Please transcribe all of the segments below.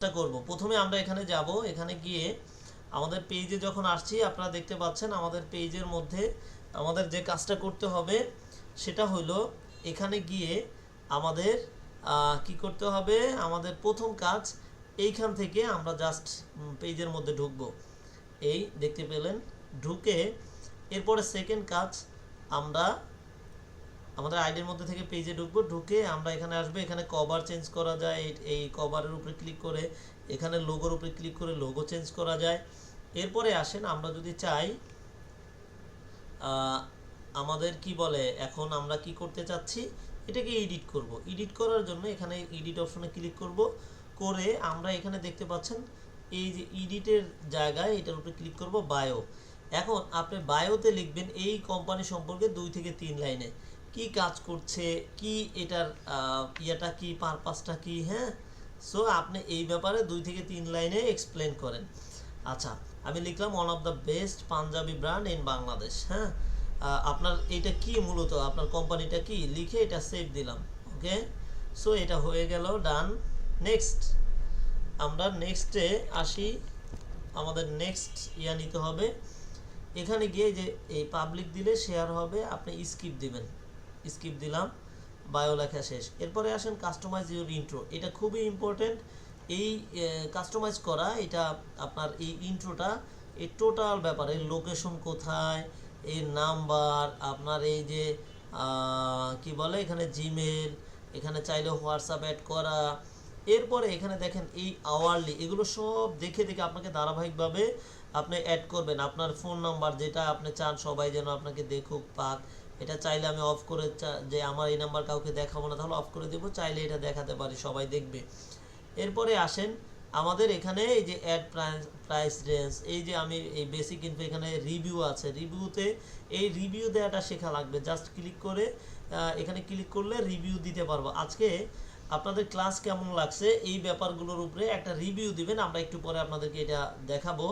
কাজটা করব। প্রথমে আমরা এখানে যাব। এখানে গিয়ে আমাদের পেজে যখন আসছি, আপনারা দেখতে পাচ্ছেন আমাদের পেজের মধ্যে আমাদের যে কাজটা করতে হবে, সেটা হলো এখানে গিয়ে আমাদের কি করতে হবে? আমাদের প্রথম কাজ এইখান থেকে আমরা জাস্ট পেজের মধ্যে ঢুকবো। এই দেখতে পেলেন, ঢুকে এরপরে সেকেন্ড কাজ আমরা আমাদের আইডির মধ্যে থেকে পেজে ঢুকবো, ঢুকে আমরা এখানে আসবে, এখানে কভার চেঞ্জ করা যায়, এই- কভারের উপরে ক্লিক করে, এখানে লোগোর উপরে ক্লিক করে লোগো চেঞ্জ করা যায়। এরপরে আসেন, আমরা যদি চাই আমাদের কি বলে, এখন আমরা কি করতে চাচ্ছি, এটাকে এডিট করব। এডিট করার জন্য এখানে এডিট অপশনে ক্লিক করব, করে আমরা এখানে দেখতে পাচ্ছেন, এই যে এডিটের জায়গায় এটার উপরে ক্লিক করব বায়ো এখন আপনি বায়োতে লিখবেন এই কোম্পানি সম্পর্কে দুই থেকে তিন লাইনে। কি কাজ করছে, কি এটার ইয়েটা কি পারপাসটা কি হ্যাঁ? সো আপনি এই ব্যাপারে দুই থেকে তিন লাইনে এক্সপ্লেন করেন। আচ্ছা আমি লিখলাম one of the best Punjabi brand in Bangladesh হ্যাঁ? আপনার এটা কি মূলত? আপনার কোম্পানিটা কি? লিখে এটা সেভ দিলাম ওকে সো এটা হয়ে গেল ডান নেক্সট আমরা নেক্সটে আসি, আমাদের নেক্সট ইয়া নিতে হবে। এখানে গিয়ে যে এই পাবলিক দিলে শেয়ার হবে, আপনি স্কিপ দিবেন। স্কিপ দিলাম বায়ো লেখা শেষ। এরপরে আসেন কাস্টমাইজ ইউর ইন্ট্রো এটা খুবই ইম্পর্টেন্ট এই কাস্টমাইজ করা, এটা আপনার এই ইন্ট্রোটা এই টোটাল ব্যাপারে লোকেশন কোথায় এই নাম্বার আপনার এই যে কি বলে এখানে জিমেল এখানে চাইলে হোয়াটসঅ্যাপ অ্যাড করা। এরপরে এখানে দেখেন এই আওয়ারলি এগুলো সব দেখে দেখে আপনাকে ধারাবাহিকভাবে আপনি অ্যাড করবেন। আপনার ফোন নাম্বার যেটা আপনি চান সবাই যেন আপনাকে দেখুক, পাক। এটা চাইলে আমি অফ করে যে আমার এই নাম্বার কাউকে দেখাবো না, তাহলে অফ করে দেবো, চাইলে এটা দেখাতে পারি, সবাই দেখবে। এরপরে আসেন, আমাদের এখানে এই যে অ্যাড প্রাইস রেঞ্জ এই যে আমি এই বেসিক কিন্তু এখানে রিভিউ আছে রিভিউতে এই রিভিউ দেওয়াটা শেখা লাগবে। জাস্ট ক্লিক করে এখানে ক্লিক করলে রিভিউ দিতে পারব। আজকে আপনাদের ক্লাস কেমন লাগছে, এই ব্যাপারগুলোর উপরে একটা রিভিউ দিবেন, আমরা একটু পরে আপনাদেরকে এটা দেখাবো।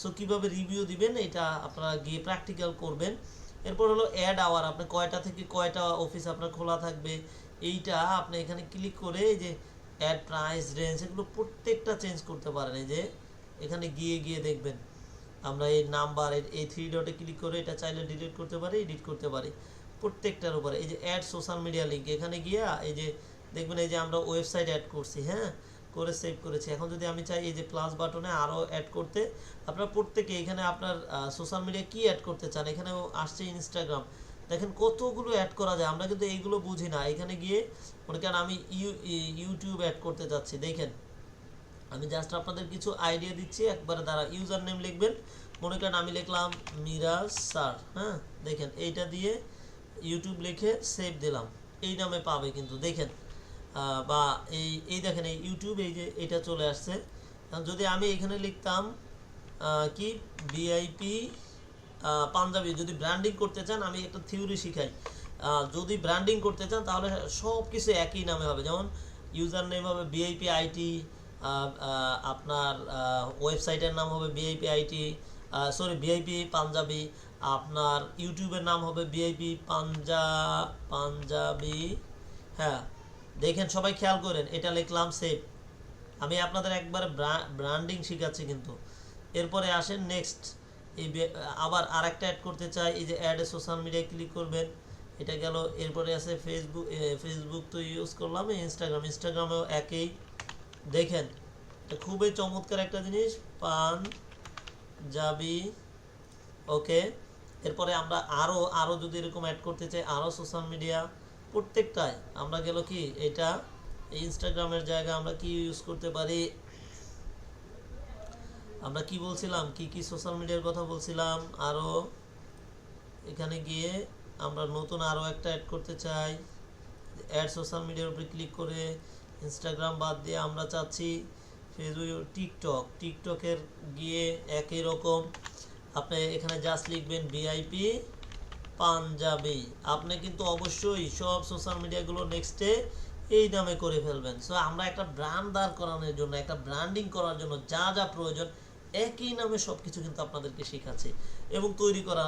সো কীভাবে রিভিউ দিবেন, এটা আপনারা গিয়ে প্র্যাকটিক্যাল করবেন। এরপর হলো অ্যাড আওয়ার আপনি কয়টা থেকে কয়টা অফিস আপনার খোলা থাকবে, এইটা আপনি এখানে ক্লিক করে এই যে অ্যাড প্রাইস রেঞ্জ এগুলো প্রত্যেকটা চেঞ্জ করতে পারেন। এই যে এখানে গিয়ে গিয়ে দেখবেন, আমরা এই নাম্বার এই থ্রি ডটে ক্লিক করে এটা চাইলে ডিলিট করতে পারি এডিট করতে পারি। প্রত্যেকটার উপরে, এই যে অ্যাড সোশ্যাল মিডিয়া লিঙ্ক এখানে গিয়া এই যে দেখবেন এই যে আমরা ওয়েবসাইট অ্যাড করছি হ্যাঁ? করে সেভ করেছি। এখন যদি আমি চাই এই যে প্লাস বাটনে আরও অ্যাড করতে, আপনার প্রত্যেকে এখানে আপনার সোশ্যাল মিডিয়া কি অ্যাড করতে চান? এখানেও আসছে ইনস্টাগ্রাম দেখেন কতগুলো অ্যাড করা যায়। আমরা কিন্তু এইগুলো বুঝি না। এখানে গিয়ে মনে করেন আমি ইউ ইউটিউব অ্যাড করতে যাচ্ছি। দেখেন, আমি জাস্ট আপনাদের কিছু আইডিয়া দিচ্ছি। একবারে দ্বারা ইউজার নেম লিখবেন। মনে করেন আমি লিখলাম মিরাজ স্যার হ্যাঁ? দেখেন, এইটা দিয়ে ইউটিউব লিখে সেভ দিলাম। এই নামে পাবে কিন্তু। দেখেন বা এই এই দেখেন, এই ইউটিউব এই যে এটা চলে আসছে। যদি আমি এখানে লিখতাম কি? ভিআইপি পাঞ্জাবি। যদি ব্র্যান্ডিং করতে চান, আমি একটা থিওরি শিখাই। যদি ব্র্যান্ডিং করতে চান, তাহলে সব কিছু একই নামে হবে। যেমন ইউজার নেম হবে বিআইপি আইটি আপনার ওয়েবসাইটের নাম হবে VIP IT sorry VIP Punjabi. আপনার ইউটিউবের নাম হবে বিআইপি পাঞ্জা, পাঞ্জাবি। হ্যাঁ দেখেন, সবাই খেয়াল করেন, এটা লিখলাম সেভ আমি আপনাদের একবার ব্র্যান্ডিং শেখাচ্ছি কিন্তু। এরপরে আসেন নেক্সট এই আবার আরেকটা অ্যাড করতে চাই, এই যে অ্যাডে সোশ্যাল মিডিয়ায় ক্লিক করবেন। এটা গেল, এরপরে আছে ফেসবুক ফেসবুক তো ইউজ করলাম ইনস্টাগ্রাম ইনস্টাগ্রামেও একই। দেখেন খুবই চমৎকার একটা জিনিস। পান যাবি ওকে এরপরে আমরা আরও আরও যদি এরকম অ্যাড করতে চাই আরও সোশ্যাল মিডিয়া প্রত্যেকটায় আমরা গেল কি, এটা ইনস্টাগ্রামের জায়গা আমরা কি ইউজ করতে পারি? আমরা কি বলছিলাম? কি কি সোশ্যাল মিডিয়ার কথা বলছিলাম? আরও এখানে গিয়ে আমরা নতুন আরও একটা অ্যাড করতে চাই। অ্যাড সোশ্যাল মিডিয়ার উপরে ক্লিক করে ইনস্টাগ্রাম বাদ দিয়ে আমরা চাচ্ছি ফেসবুক টিকটক টিকটকের গিয়ে একই রকম। আপনি এখানে জাস্ট লিখবেন ভিআইপি পাঞ্জাবি। আপনি কিন্তু অবশ্যই সব সোশ্যাল মিডিয়াগুলো নেক্সটে এই নামে করে ফেলবেন। সো আমরা একটা ব্র্যান্ড দাঁড় করানোর জন্য, একটা ব্র্যান্ডিং করার জন্য যা যা প্রয়োজন, একই নামে সব কিছু কিন্তু আপনাদেরকে শেখাচ্ছি এবং তৈরি করা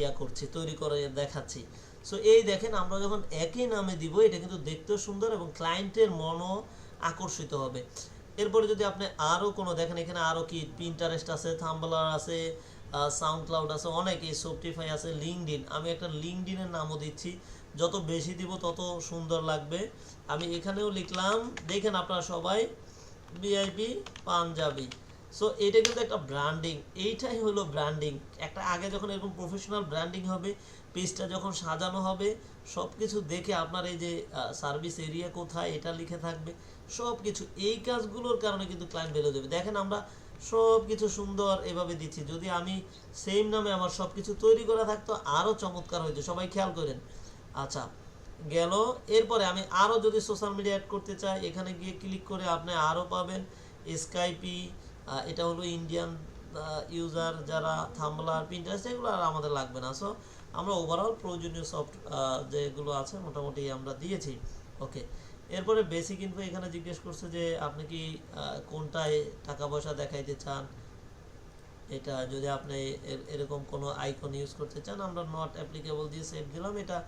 ইয়া করছি, তৈরি করে দেখাচ্ছি। সো এই দেখেন আমরা যখন একই নামে দিব, এটা কিন্তু দেখতেও সুন্দর এবং ক্লায়েন্টের মনও আকর্ষিত হবে। এরপরে যদি আপনি আরও কোনো দেখেন, এখানে আরও কি পিন্টারেস্ট আছে থাম্বলার আছে সাউন্ড ক্লাউড আছে, অনেক এই সোপটিফাই আছে লিঙ্কডিন আমি একটা লিঙ্কডিনের নামও দিচ্ছি। যত বেশি দিব, তত সুন্দর লাগবে। আমি এখানেও লিখলাম, দেখেন আপনারা সবাই ভিআইপি পাঞ্জাবি। সো এটা কিন্তু একটা ব্র্যান্ডিং এইটাই হলো ব্র্যান্ডিং একটা আগে যখন এরকম প্রফেশনাল ব্র্যান্ডিং হবে, পেজটা যখন সাজানো হবে সব কিছু দেখে আপনার এই যে সার্ভিস এরিয়া কোথায়, এটা লিখে থাকবে সব কিছু এই কাজগুলোর কারণে কিন্তু ক্লায়েন্ট বেরো দেবে দেখেন আমরা সব কিছু সুন্দর এভাবে দিচ্ছি। যদি আমি সেম নামে আমার সব কিছু তৈরি করা থাকতো আরও চমৎকার হইতো। সবাই খেয়াল করেন। আচ্ছা গেল। এরপরে আমি আরও যদি সোশ্যাল মিডিয়া অ্যাড করতে চাই, এখানে গিয়ে ক্লিক করে আপনি আরও পাবেন। স্কাইপি এটা হলো ইন্ডিয়ান ইউজার যারা থাম্বলার প্রিন্টারেস্ট এগুলো আর আমাদের লাগবে না। সো আমরা ওভারঅল প্রয়োজনীয় সফট যেগুলো আছে, মোটামুটি আমরা দিয়েছি। ওকে এরপরে বেসিক ইনফো এখানে জিজ্ঞেস করছে যে আপনি কি কোনটায় টাকা পয়সা দেখাইতে চান? এটা যদি আপনি এরকম কোনো আইকন ইউজ করতে চান, আমরা নট অ্যাপ্লিকেবল দিয়ে সেভ দিলাম। এটা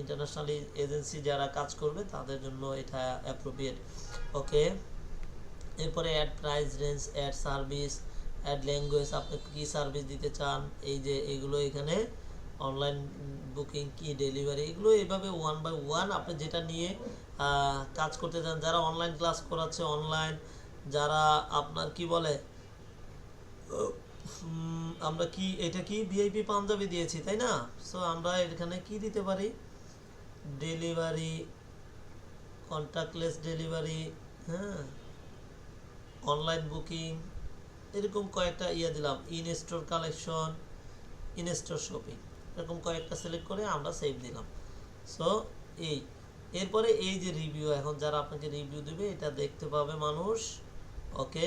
ইন্টারন্যাশনালি এজেন্সি যারা কাজ করবে, তাদের জন্য এটা অ্যাপ্রোপ্রিয়েট ওকে এরপরে add price range add service add language আপনি কী সার্ভিস দিতে চান? এই যে এগুলো এখানে অনলাইন বুকিং কি ডেলিভারি এগুলো এভাবে ওয়ান বাই ওয়ান আপনি যেটা নিয়ে কাজ করতে চান, যারা অনলাইন ক্লাস করাচ্ছে অনলাইন যারা আপনার কি বলে আমরা কি, এটা কি ভিআইপি পাঞ্জাবি দিয়েছি, তাই না? সো আমরা এখানে কি দিতে পারি? ডেলিভারি কন্ট্যাক্টলেস ডেলিভারি হ্যাঁ অনলাইন বুকিং এরকম কয়েকটা ইয়ে দিলাম in store collection in store shopping এরকম কয়েকটা সিলেক্ট করে আমরা সেভ দিলাম। সো এই, এরপরে এই যে রিভিউ এখন যারা আপনাকে রিভিউ দেবে, এটা দেখতে পাবে মানুষ। ওকে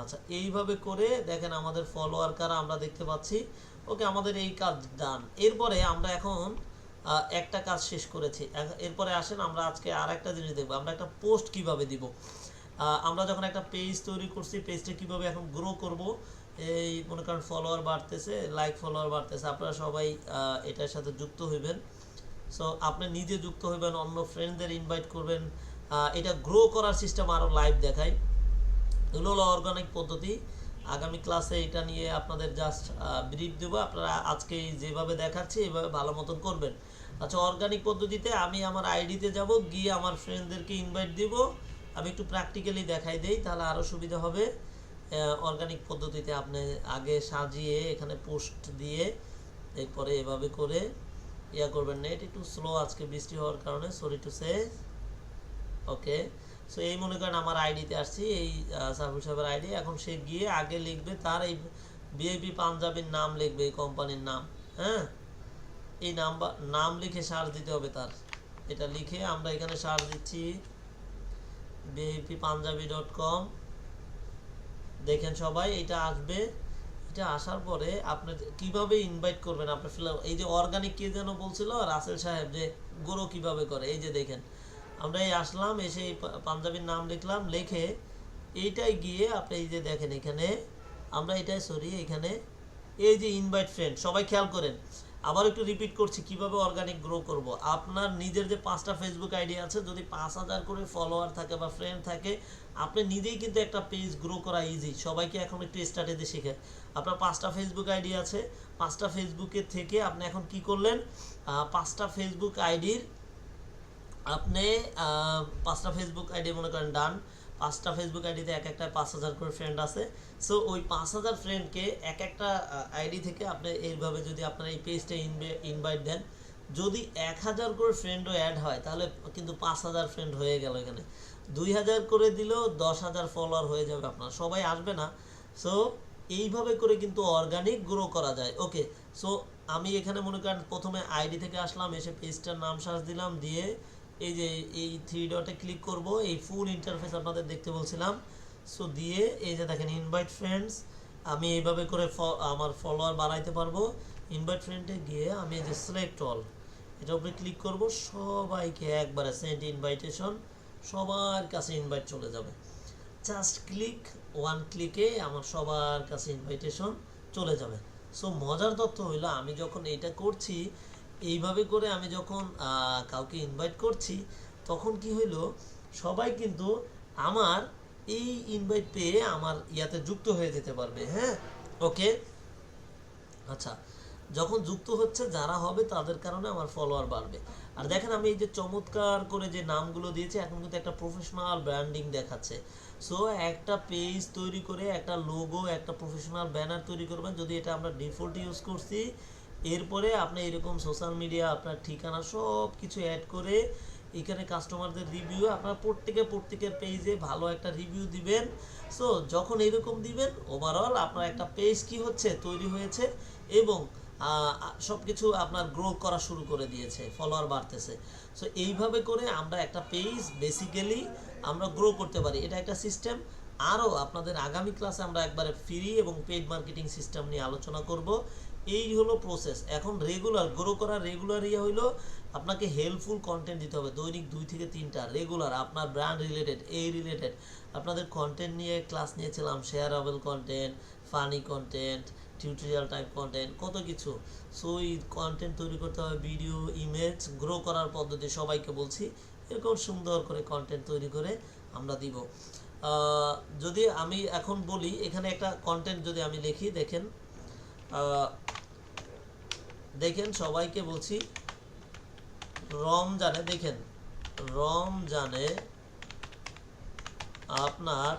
আচ্ছা এইভাবে করে দেখেন আমাদের ফলোয়ার কারা আমরা দেখতে পাচ্ছি। ওকে আমাদের এই কাজ ডান এরপরে আমরা এখন একটা কাজ শেষ করেছি। এরপরে আসেন, আমরা আজকে আর একটা জিনিস দেখব। আমরা একটা পোস্ট কীভাবে দিব? আমরা যখন একটা পেজ তৈরি করছি পেজটা কীভাবে এখন গ্রো করব, এই মনে করেন ফলোয়ার বাড়তেছে লাইক ফলোয়ার বাড়তেছে, আপনারা সবাই এটার সাথে যুক্ত হইবেন। সো আপনি নিজে যুক্ত হইবেন, অন্য ফ্রেন্ডদের ইনভাইট করবেন এটা গ্রো করার সিস্টেম আরও লাইভ দেখায় এগুলো হলো অর্গানিক পদ্ধতি। আগামী ক্লাসে এটা নিয়ে আপনাদের জাস্ট ব্রিফ দেবো, আপনারা আজকে যেভাবে দেখাচ্ছি, এভাবে ভালো মতন করবেন। আচ্ছা অর্গানিক পদ্ধতিতে আমি আমার আইডিতে যাব, গিয়ে আমার ফ্রেন্ডদেরকে ইনভাইট দিব। আমি একটু প্র্যাকটিক্যালি দেখাই দেই, তাহলে আরও সুবিধা হবে। অর্গানিক পদ্ধতিতে আপনি আগে সাজিয়ে এখানে পোস্ট দিয়ে এরপরে এভাবে করে ইয়া করবেন। নেট একটু স্লো আজকে বৃষ্টি হওয়ার কারণে sorry to say okay so এই মনে করেন আমার আইডিতে আসছি, এই সার্ভিস সাহেবের আইডি এখন সে গিয়ে আগে লিখবে, তার এই বিএপি পাঞ্জাবির নাম লিখবে, এই কোম্পানির নাম হ্যাঁ? এই নাম্বার, নাম লিখে সার্চ দিতে হবে তার। এটা লিখে আমরা এখানে সার্চ দিচ্ছি। বিএপি পাঞ্জাবি ডট কম দেখেন সবাই, এটা আসবে। এটা আসার পরে আপনি কীভাবে ইনভাইট করবেন আপনি ফিল এই যে অর্গানিক কে যেন বলছিল, রাসেল সাহেব, যে গরু কীভাবে করে, এই যে দেখেন। আমরা এই আসলাম, এসে এই পাঞ্জাবির নাম লিখলাম, লিখে এইটাই গিয়ে আপনি এই যে দেখেন এখানে, আমরা এটাই সরি, এখানে এই যে ইনভাইট ফ্রেন্ড সবাই খেয়াল করেন। আবার একটু রিপিট করছি, কীভাবে অর্গানিক গ্রো করব? আপনার নিজের যে পাঁচটা ফেসবুক আইডি আছে, যদি পাঁচ হাজার করে ফলোয়ার থাকে বা ফ্রেন্ড থাকে, আপনি নিজেই কিন্তু একটা পেজ গ্রো করা ইজি সবাইকে এখন একটু স্ট্র্যাটেজি শেখে আপনার পাঁচটা ফেসবুক আইডি আছে, পাঁচটা ফেসবুকের থেকে আপনি এখন কি করলেন? পাঁচটা ফেসবুক আইডির আপনি পাঁচটা ফেসবুক আইডি মনে করেন ডান পাঁচটা ফেসবুক আইডিতে এক একটা পাঁচ হাজার করে ফ্রেন্ড আছে। সো ওই পাঁচ হাজার ফ্রেন্ডকে এক একটা আইডি থেকে আপনি এইভাবে যদি আপনার এই পেজটা ইনভাইট দেন, যদি এক হাজার করে ফ্রেন্ডও অ্যাড হয়, তাহলে কিন্তু পাঁচ হাজার ফ্রেন্ড হয়ে গেল এখানে। দুই হাজার করে দিলেও দশ হাজার ফলোয়ার হয়ে যাবে আপনার। সবাই আসবে না। সো এইভাবে করে কিন্তু অর্গানিক গ্রো করা যায়। ওকে সো আমি এখানে মনে করেন প্রথমে আইডি থেকে আসলাম, এসে পেজটার নাম সার্চ দিলাম, দিয়ে এই যে এই থ্রি ডটে ক্লিক করব, এই ফুল ইন্টারফেস আপনাদের দেখতে বলছিলাম। সো দিয়ে এই যে দেখেন ইনভাইট ফ্রেন্ডস আমি এইভাবে করে আমার ফলোয়ার বাড়াইতে পারব। ইনভাইট ফ্রেন্ডে গিয়ে আমি এই যে সিলেক্ট অল এটার উপরে ক্লিক করব, সবাইকে একবারে সেন্ড ইনভাইটেশন সবার কাছে ইনভাইট চলে যাবে। জাস্ট ক্লিক ওয়ান ক্লিকে আমার সবার কাছে ইনভাইটেশন চলে যাবে। সো মজার তথ্য হইল, আমি যখন এটা করছি এইভাবে করে আমি যখন কাউকে ইনভাইট করছি, তখন কি হইল, সবাই কিন্তু আমার এই ইনভাইট পেয়ে আমার ইয়াতে যুক্ত হয়ে যেতে পারবে হ্যাঁ? ওকে আচ্ছা যখন যুক্ত হচ্ছে, যারা হবে তাদের কারণে আমার ফলোয়ার বাড়বে। আর দেখেন আমি এই যে চমৎকার করে যে নামগুলো দিয়েছি, এখন কিন্তু একটা প্রফেশনাল ব্র্যান্ডিং দেখাচ্ছে। সো একটা পেজ তৈরি করে, একটা লোগো একটা প্রফেশনাল ব্যানার তৈরি করবেন। যদি এটা আমরা ডিফল্ট ইউজ করছি এরপরে আপনি এরকম সোশ্যাল মিডিয়া আপনার ঠিকানা সব কিছু অ্যাড করে এখানে কাস্টমারদের রিভিউ আপনার প্রত্যেকে প্রত্যেকের পেজে ভালো একটা রিভিউ দিবেন। সো যখন এরকম দিবেন ওভারঅল আপনার একটা পেজ কি হচ্ছে, তৈরি হয়েছে এবং সব কিছু আপনার গ্রো করা শুরু করে দিয়েছে ফলোয়ার বাড়তেছে। সো এইভাবে করে আমরা একটা পেজ বেসিক্যালি আমরা গ্রো করতে পারি। এটা একটা সিস্টেম আরও আপনাদের আগামী ক্লাসে আমরা একবারে ফ্রি এবং পেড মার্কেটিং সিস্টেম নিয়ে আলোচনা করব। এই হলো প্রসেস এখন রেগুলার গ্রো করার রেগুলার ইয়ে হইল আপনাকে হেল্পফুল কন্টেন্ট দিতে হবে, দৈনিক দুই থেকে তিনটা রেগুলার আপনার ব্র্যান্ড রিলেটেড এই রিলেটেড আপনাদের কন্টেন্ট নিয়ে ক্লাস নিয়েছিলাম shareable content funny content tutorial type content কত কিছু। সো এই কন্টেন্ট তৈরি করতে হবে ভিডিও ইমেজ গ্রো করার পদ্ধতি সবাইকে বলছি, এরকম সুন্দর করে কন্টেন্ট তৈরি করে আমরা দিব। যদি আমি এখন বলি, এখানে একটা কন্টেন্ট যদি আমি লিখি, দেখেন দেখেন সবাইকে বলছি, রমজানে দেখেন, রমজানে আপনার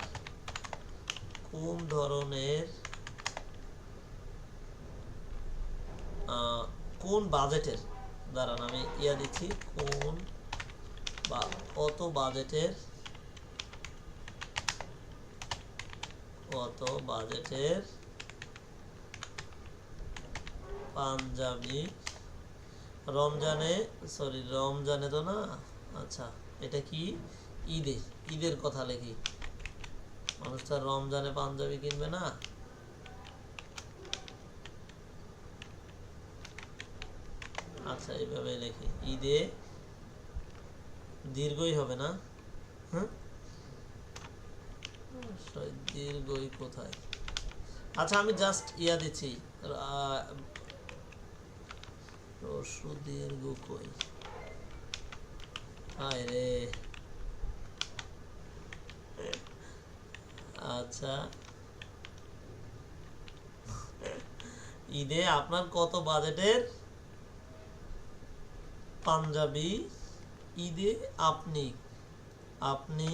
কোন ধরনের কোন বাজেটের, দাঁড়ান আমি ইয়া দিচ্ছি, কোন বা, কত বাজেটের কত বাজেটের পাঞ্জাবি। রমজানে সরি রমজানে তো না? আচ্ছা এটা কি? ঈদে, ঈদের কথা লেখি। মানুষ তো রমজানে পাঞ্জাবি কিনবে না? আচ্ছা এইভাবে লেখি। ঈদে দীর্ঘই হবে না? হ্যাঁ দীর্ঘই কোথায়? আচ্ছা আমি জাস্ট ইয়া দিচ্ছি। আহ, রস্যু দীর্ঘ কই হায় রে আচ্ছা ঈদে আপনার কত বাজেটের পাঞ্জাবি ঈদে আপনি আপনি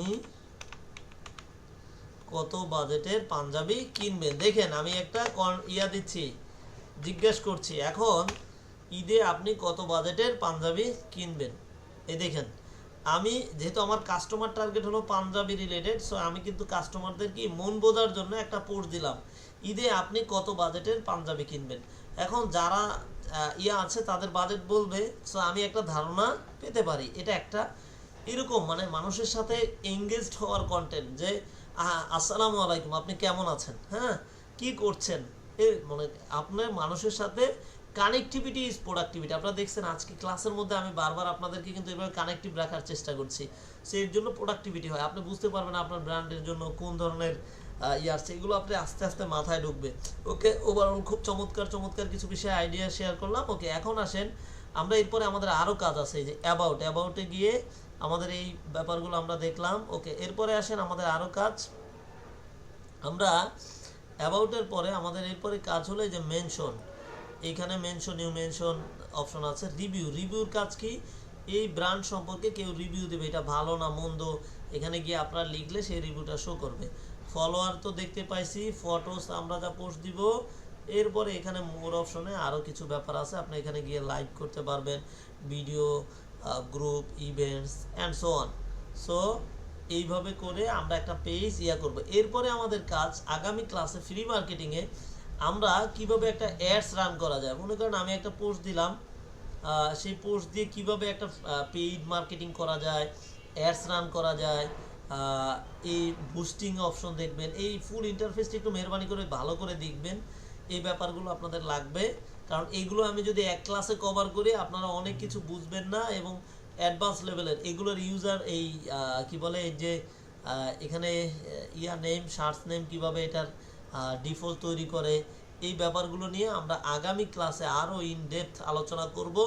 কত বাজেটের পাঞ্জাবি কিনবেন। দেখেন আমি একটা ইয়া দিচ্ছি। জিজ্ঞেস করছি এখন ঈদে আপনি কত বাজেটের পাঞ্জাবি কিনবেন? এই দেখেন, আমি যেহেতু আমার কাস্টমার টার্গেট হলো পাঞ্জাবি রিলেটেড সো আমি কিন্তু কাস্টমারদের কি মন বোঝার জন্য একটা পোস্ট দিলাম। ঈদে আপনি কত বাজেটের পাঞ্জাবি কিনবেন? এখন যারা ইয়া আছে, তাদের বাজেট বলবে সো আমি একটা ধারণা পেতে পারি। এটা একটা এরকম মানে মানুষের সাথে এঙ্গেজড হওয়ার কন্টেন্ট যে আসসালামু আলাইকুম, আপনি কেমন আছেন? হ্যাঁ কি করছেন? এ মানে আপনার মানুষের সাথে কানেক্টিভিটি ইজ প্রোডাক্টিভিটি আপনারা দেখছেন আজকে ক্লাসের মধ্যে আমি বারবার আপনাদেরকে কিন্তু এভাবে কানেক্টিভ রাখার চেষ্টা করছি। সেই জন্য প্রোডাক্টিভিটি হয়। আপনি বুঝতে পারবেন আপনার ব্র্যান্ডের জন্য কোন ধরনের ইয়ার সেগুলো আপনি আস্তে আস্তে মাথায় ঢুকবে। ওকে ওভারঅল খুব চমৎকার চমৎকার কিছু বিষয়ে আইডিয়া শেয়ার করলাম। ওকে, এখন আসেন। আমরা এরপরে আমাদের আরও কাজ আছে। এই যে অ্যাবাউট অ্যাবাউটে গিয়ে আমাদের এই ব্যাপারগুলো আমরা দেখলাম। ওকে, এরপরে আসেন আমাদের আরও কাজ। আমরা অ্যাবাউটের পরে আমাদের এরপরে কাজ হলো যে মেনশন এইখানে মেনশন নিউ মেনশন অপশন আছে। রিভিউ রিভিউর কাজ কি? এই ব্র্যান্ড সম্পর্কে কেউ রিভিউ দেবে, এটা ভালো না মন্দ, এখানে গিয়ে আপনারা লিখলে সেই রিভিউটা শো করবে। ফলোয়ার তো দেখতে পাইছি ফটোস আমরা যা পোস্ট দিব, এরপরে এখানে মোর অপশনে আরও কিছু ব্যাপার আছে, আপনি এখানে গিয়ে লাইক করতে পারবেন video group events and so on so এইভাবে করে আমরা একটা পেজ ইয়া করব। এরপরে আমাদের কাজ, আগামী ক্লাসে ফ্রি মার্কেটিংয়ে আমরা কীভাবে একটা অ্যাডস রান করা যায়? মনে করেন আমি একটা পোস্ট দিলাম সেই পোস্ট দিয়ে কীভাবে একটা পেইড মার্কেটিং করা যায় অ্যাডস রান করা যায় এই বুস্টিং অপশন দেখবেন, এই ফুল ইন্টারফেসটি একটু মেহরবানি করে, ভালো করে দেখবেন। এই ব্যাপারগুলো আপনাদের লাগবে। কারণ এইগুলো আমি যদি এক ক্লাসে কভার করি, আপনারা অনেক কিছু বুঝবেন না এবং অ্যাডভান্স লেভেলের এগুলোর ইউজার এই কি বলে যে এখানে ইয়া নেম সার্চ নেম কীভাবে এটার ডিফল্ট তৈরি করে। এই ব্যাপারগুলো নিয়ে আমরা আগামী ক্লাসে আরও ইন ডেপথ আলোচনা করব।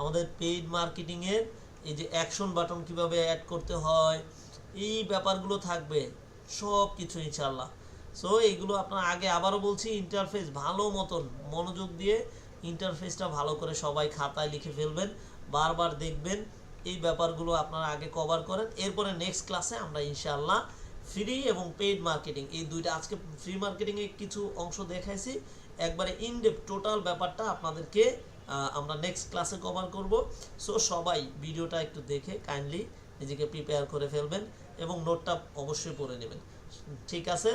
আমাদের পেইড মার্কেটিংয়ের এই যে অ্যাকশন বাটন কীভাবে অ্যাড করতে হয়, এই ব্যাপারগুলো থাকবে সব কিছু ইনশাল্লাহ সো এইগুলো আপনার আগে আবারও বলছি ইন্টারফেস ভালো মতন মনোযোগ দিয়ে ইন্টারফেসটা ভালো করে সবাই খাতায় লিখে ফেলবেন, বারবার দেখবেন। এই ব্যাপারগুলো আপনারা আগে কভার করেন। এরপরে নেক্সট ক্লাসে আমরা ইনশাআল্লাহ ফ্রি এবং পেইড মার্কেটিং এই দুইটা আজকে ফ্রি মার্কেটিংয়ে কিছু অংশ দেখাইছি। একবারে ইনডেপ টোটাল ব্যাপারটা আপনাদেরকে আমরা নেক্সট ক্লাসে কভার করব। সো সবাই ভিডিওটা একটু দেখে কাইন্ডলি নিজেকে প্রিপেয়ার করে ফেলবেন এবং নোটটা অবশ্যই পড়ে নেবেন। ঠিক আছে?